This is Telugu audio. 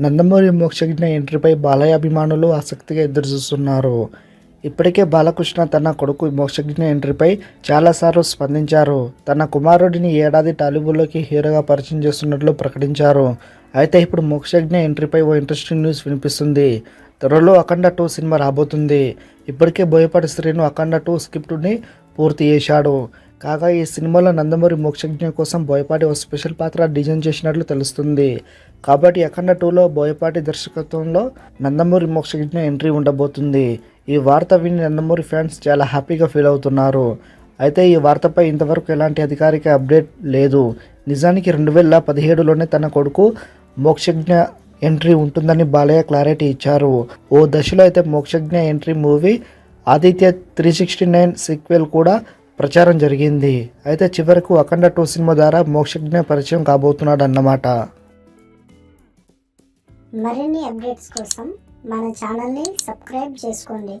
నందమూరి మోక్షజ్ఞ ఎంట్రీపై బాలయ్య అభిమానులు ఆసక్తిగా ఎదురుచూస్తున్నారు. ఇప్పటికే బాలకృష్ణ తన కొడుకు మోక్షజ్ఞ ఎంట్రీపై చాలాసార్లు స్పందించారు. తన కుమారుడిని ఏడాది టాలీవుడ్లోకి హీరోగా పరిచయం చేస్తున్నట్లు ప్రకటించారు. అయితే ఇప్పుడు మోక్షజ్ఞ ఎంట్రీపై ఓ ఇంట్రెస్టింగ్ న్యూస్ వినిపిస్తుంది. త్వరలో అఖండ టూ సినిమా రాబోతుంది. ఇప్పటికే బోయపాటి శ్రీను అఖండ టూ స్క్రిప్ట్ని పూర్తి చేశాడు. కాగా ఈ సినిమాలో నందమూరి మోక్షజ్ఞ కోసం బోయపాటి ఓ స్పెషల్ పాత్ర డిజైన్ చేసినట్లు తెలుస్తుంది. కాబట్టి అఖండ టూలో బోయపాటి దర్శకత్వంలో నందమూరి మోక్షజ్ఞ ఎంట్రీ ఉండబోతుంది. ఈ వార్త విని నందమూరి ఫ్యాన్స్ చాలా హ్యాపీగా ఫీల్ అవుతున్నారు. అయితే ఈ వార్తపై ఇంతవరకు ఎలాంటి అధికారిక అప్డేట్ లేదు. నిజానికి రెండు వేల పదిహేడులోనే తన కొడుకు మోక్షజ్ఞ ఎంట్రీ ఉంటుందని బాలయ్య క్లారిటీ ఇచ్చారు. ఓ దశలో అయితే Mokshagna entry movie Aditya three sixty nine sequel కూడా ప్రచారం జరిగింది. అయితే చివరకు అఖండ టూ సినిమా ద్వారా మోక్షజ్ఞ పరిచయం కాబోతున్నాడు అన్నమాట మరిన్ని అప్డేట్స్ కోసం మన ఛానల్ని సబ్స్క్రైబ్ చేసుకోండి.